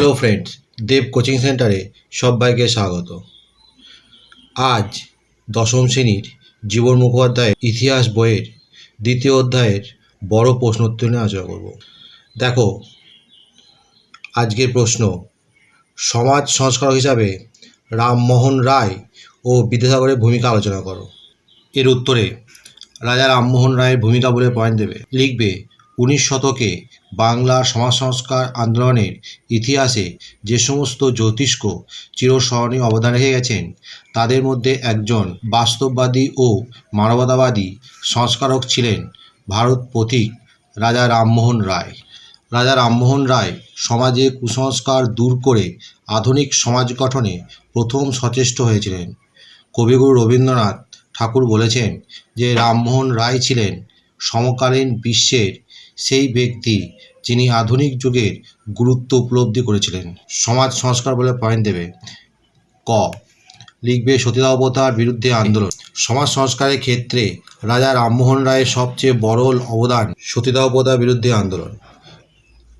Hello friends দেব coaching সেন্টারে সবাইকে স্বাগত। আজ দশম শ্রেণির জীবন মুখোপাধ্যায়ের ইতিহাস বইয়ের দ্বিতীয় অধ্যায়ের বড় প্রশ্নোত্তর নিয়ে আলোচনা করব। দেখো, আজকের প্রশ্ন, সমাজ সংস্কারক হিসাবে রামমোহন রায় ও বিদ্যাসাগরের ভূমিকা আলোচনা করো। এর উত্তরে রাজা রামমোহন রায়ের ভূমিকা বলে পয়েন্ট দেবে। লিখবে উনিশ শতকে বাংলার সমাজ সংস্কার আন্দোলনের ইতিহাসে যে সমস্ত জ্যোতিষ্ক চিরস্মরণীয় অবদান রেখে গেছেন, তাদের মধ্যে একজন বাস্তববাদী ও মানবতাবাদী সংস্কারক ছিলেন ভারত পথিক রাজা রামমোহন রায়। রাজা রামমোহন রায় সমাজে কুসংস্কার দূর করে আধুনিক সমাজ গঠনে প্রথম সচেষ্ট হয়েছিলেন। কবিগুরু রবীন্দ্রনাথ ঠাকুর বলেছেন যে, রামমোহন রায় ছিলেন সমকালীন বিশ্বের সেই ব্যক্তি যিনি আধুনিক যুগের গুরুত্ব উপলব্ধি করেছিলেন। সমাজ সংস্কার বলে পয়েন্ট দেবে। ক, লিখবে সতীদাহ প্রথার বিরুদ্ধে আন্দোলন। সমাজ সংস্কারের ক্ষেত্রে রাজা রামমোহন রায়ের সবচেয়ে বড় অবদান সতীদাহ প্রথার বিরুদ্ধে আন্দোলন।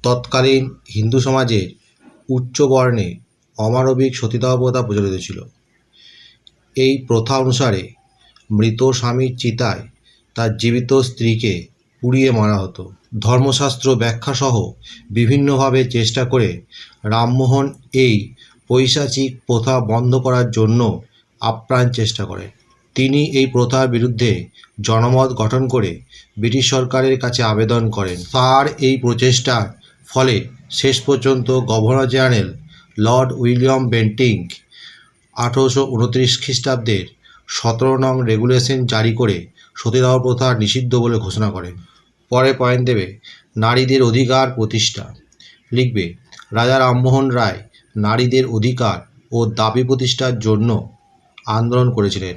তৎকালীন হিন্দু সমাজের উচ্চ বর্ণে অমানবিক প্রথা প্রচলিত ছিল। এই প্রথা অনুসারে মৃত স্বামীর চিতায় তার জীবিত স্ত্রীকে পুড়িয়ে মারা হতো। ধর্মশাস্ত্র ব্যাখ্যাসহ বিভিন্নভাবে চেষ্টা করে রামমোহন এই পৈশাচিক প্রথা বন্ধ করার জন্য আপ্রাণ চেষ্টা করেন তিনি এই প্রথার বিরুদ্ধে জনমত গঠন করে ব্রিটিশ সরকারের কাছে আবেদন করেন। তার এই প্রচেষ্টার ফলে শেষ পর্যন্ত governor general lord William Bentinck আঠেরোশো উনত্রিশ খ্রিস্টাব্দের সতেরো নং রেগুলেশন জারি করে সতীদাহ প্রথা নিষিদ্ধ বলে ঘোষণা করেন পরে পয়েন্ট দেবে, নারীদের অধিকার প্রতিষ্ঠা। লিখবে, রাজা রামমোহন রায় নারীদের অধিকার ও দাবি প্রতিষ্ঠার জন্য আন্দোলন করেছিলেন।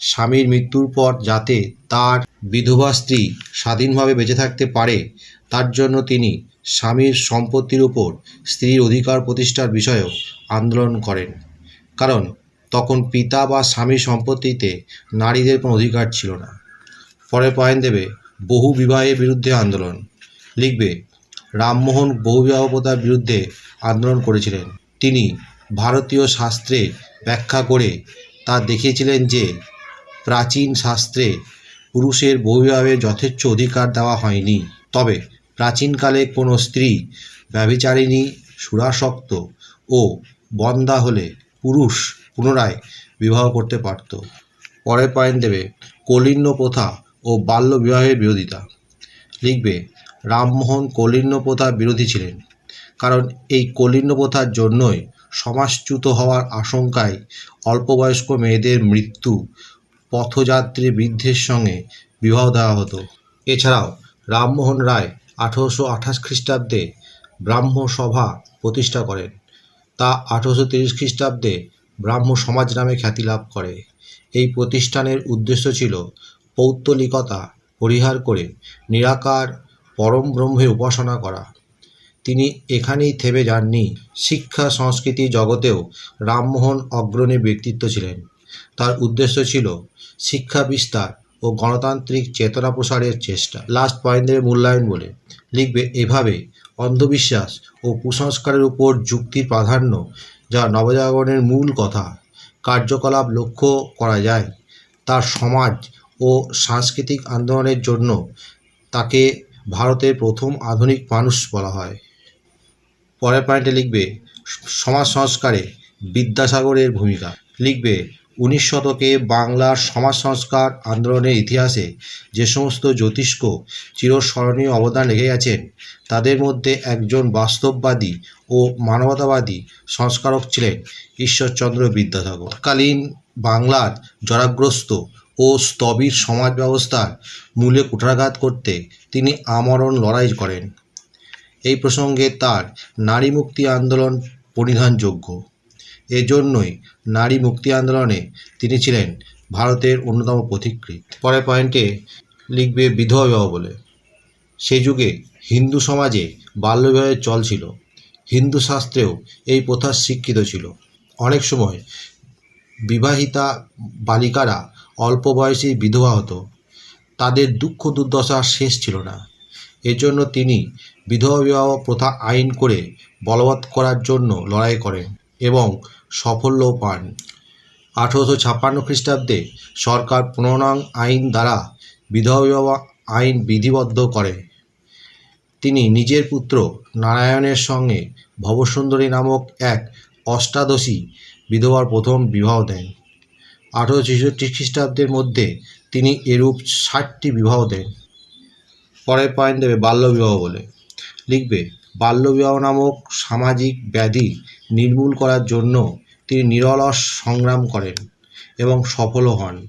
স্বামীর মৃত্যুর পর যাতে তার বিধবা স্ত্রী স্বাধীনভাবে বেঁচে থাকতে পারে, তার জন্য তিনি স্বামীর সম্পত্তির উপর স্ত্রীর অধিকার প্রতিষ্ঠার বিষয়েও আন্দোলন করেন। কারণ তখন পিতা বা স্বামী সম্পত্তিতে নারীদের কোনো অধিকার ছিল না। পরে পয়েন্ট দেবে বহু বিবাহের বিরুদ্ধে আন্দোলন। লিখবে, রামমোহন বহুবিবাহ প্রথার বিরুদ্ধে আন্দোলন করেছিলেন। তিনি ভারতীয় শাস্ত্রে ব্যাখ্যা করে তা দেখিয়েছিলেন যে, প্রাচীন শাস্ত্রে পুরুষের বহুবিবাহের যথেচ্ছ অধিকার দেওয়া হয়নি। তবে প্রাচীনকালে কোনো স্ত্রী ব্যভিচারিণী, সুরাসক্ত ও বন্দা হলে পুরুষ পুনরায় বিবাহ করতে পারত। পরের পয়েন্ট দেবে কলিন্য প্রথা ও বাল্য বিবাহের বিরোধিতা। লিখবে, রামমোহন কলিন্য প্রথার বিরোধী ছিলেন। কারণ এই কলিন্য প্রথার জন্যই সমাজচ্যুত হওয়ার আশঙ্কায় অল্পবয়স্ক মেয়েদের মৃত্যু পথযাত্রী বৃদ্ধের সঙ্গে বিবাহ দেওয়া হতো। এছাড়াও রামমোহন রায় আঠারোশো আঠাশ খ্রিস্টাব্দে ব্রাহ্ম সভা প্রতিষ্ঠা করেন। তা আঠারোশো তিরিশ খ্রিস্টাব্দে ব্রাহ্ম সমাজ নামে খ্যাতি লাভ করে। এই প্রতিষ্ঠানের উদ্দেশ্য ছিল পৌত্তলিকতা পরিহার করে নিরাকার পরম ব্রহ্মের উপাসনা করা। তিনি এখানেই থেমে যাননি। শিক্ষা, সংস্কৃতি জগতেও রামমোহন অগ্রণী ব্যক্তিত্ব ছিলেন। তার উদ্দেশ্য ছিল শিক্ষা বিস্তার ও গণতান্ত্রিক চেতনা প্রসারের চেষ্টা। লাস্ট পয়েন্টের মূল্যায়ন বলে লিখবে, এভাবে অন্ধবিশ্বাস ও কুসংস্কারের উপর যুক্তির প্রাধান্য যা নবজাগরণের মূল কথা। কার্যকলাপ লক্ষ্য করা যায়। তার সমাজ ও সাংস্কৃতিক আন্দোলনের জন্য তাকে ভারতের প্রথম আধুনিক মানুষ বলা হয়। পরের পয়েন্টে লিখবে, সমাজ সংস্কারে বিদ্যাসাগরের ভূমিকা। লিখবে উনিশ শতকে বাংলার সমাজ সংস্কার আন্দোলনের ইতিহাসে যে সমস্ত জ্যোতিষ্ক চিরস্মরণীয় অবদান রেখে গেছেন, তাদের মধ্যে একজন বাস্তববাদী ও মানবতাবাদী সংস্কারক ছিলেন ঈশ্বরচন্দ্র বিদ্যাসাগর। কালীন বাংলার জরাগ্রস্ত ও স্তবির সমাজ ব্যবস্থার মূলে কুঠারাঘাত করতে তিনি আমরণ লড়াই করেন। এই প্রসঙ্গে তার নারী মুক্তি আন্দোলন পরিধানযোগ্য। এজন্যই নারী মুক্তি আন্দোলনে তিনি ছিলেন ভারতের অন্যতম পথিকৃৎ। পরের পয়েন্টে লিখবে বিধবা বিবাহ বলে। সেই যুগে হিন্দু সমাজে বাল্যবিবাহের চল ছিল। হিন্দু শাস্ত্রেও এই প্রথা শিক্ষিত ছিল। অনেক সময় বিবাহিতা বালিকারা অল্প বয়সী বিধবা হতো। তাদের দুঃখ দুর্দশার শেষ ছিল না। এজন্য তিনি বিধবা বিবাহ প্রথা আইন করে বলবৎ করার জন্য লড়াই করেন এবং সাফল্যও পান। আঠেরোশো ছাপ্পান্ন খ্রিস্টাব্দে সরকার পনেরো আইন দ্বারা বিধবা আইন বিধিবদ্ধ করে। তিনি নিজের পুত্র নারায়ণের সঙ্গে ভবসুন্দরী নামক এক অষ্টাদশী বিধবার প্রথম বিবাহ দেন। আঠেরোশো ছেষট্টি খ্রিস্টাব্দের মধ্যে তিনি এরূপ ষাটটি বিবাহ দেন। পরের পয়েন্ট দেবে বাল্যবিবাহ বলে। লিখবে বাল্যবিবাহ নামক সামাজিক ব্যাধি নির্মূল করার জন্য তিনি নিরলস সংগ্রাম করেন এবং সফলও হন।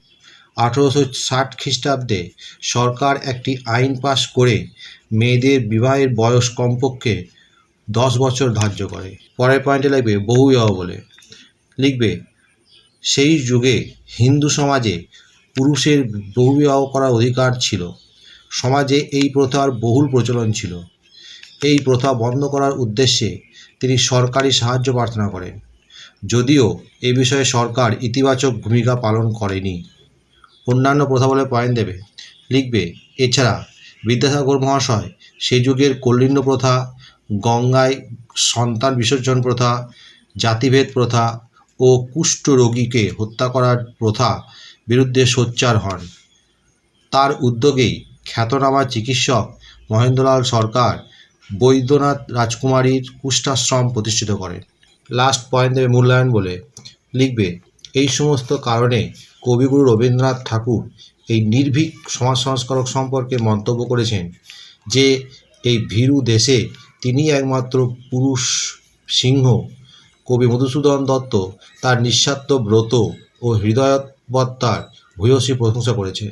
আঠেরোশো ষাট খ্রিস্টাব্দে সরকার একটি আইন পাশ করে মেয়েদের বিবাহের বয়স কমপক্ষে দশ বছর ধার্য করে। পরের পয়েন্টে লিখবে, বহুবিবাহ বলে। লিখবে, সেই যুগে হিন্দু সমাজে পুরুষের বহুবিবাহ করার অধিকার ছিল। সমাজে এই প্রথার বহুল প্রচলন ছিল। এই প্রথা বন্ধ করার উদ্দেশ্যে তিনি সরকারি সাহায্য প্রার্থনা করেন। যদিও এ বিষয়ে সরকার ইতিবাচক ভূমিকা পালন করেনি। অন্যান্য প্রথা বলে পয়েন্ট দেবে। লিখবে, এছাড়া বিদ্যাসাগর মহাশয় সে যুগের কল্যাণ প্রথা, গঙ্গায় সন্তান বিসর্জন প্রথা, জাতিভেদ প্রথা ও কুষ্ঠ রোগীকে হত্যা করার প্রথা বিরুদ্ধে সোচ্চার হন। তার উদ্যোগেই খ্যাতনামা চিকিৎসক মহেন্দ্রলাল সরকার বৈদ্যনাথ রাজকুমারীর কুষ্ঠাশ্রম প্রতিষ্ঠিত করেন লাস্ট পয়েন্ট দেবে মূল্যায়ন বলে লিখবে, এই সমস্ত কারণে কবিগুরু রবীন্দ্রনাথ ঠাকুর এই নির্ভীক সমাজ সংস্কারক সম্পর্কে মন্তব্য করেছেন যে এই ভীরু দেশে তিনি একমাত্র পুরুষ সিংহ। কবি মধুসূদন দত্ত তার নিঃস্বার্থ ব্রত ও হৃদয়বত্তার ভূয়সী প্রশংসা করেছেন।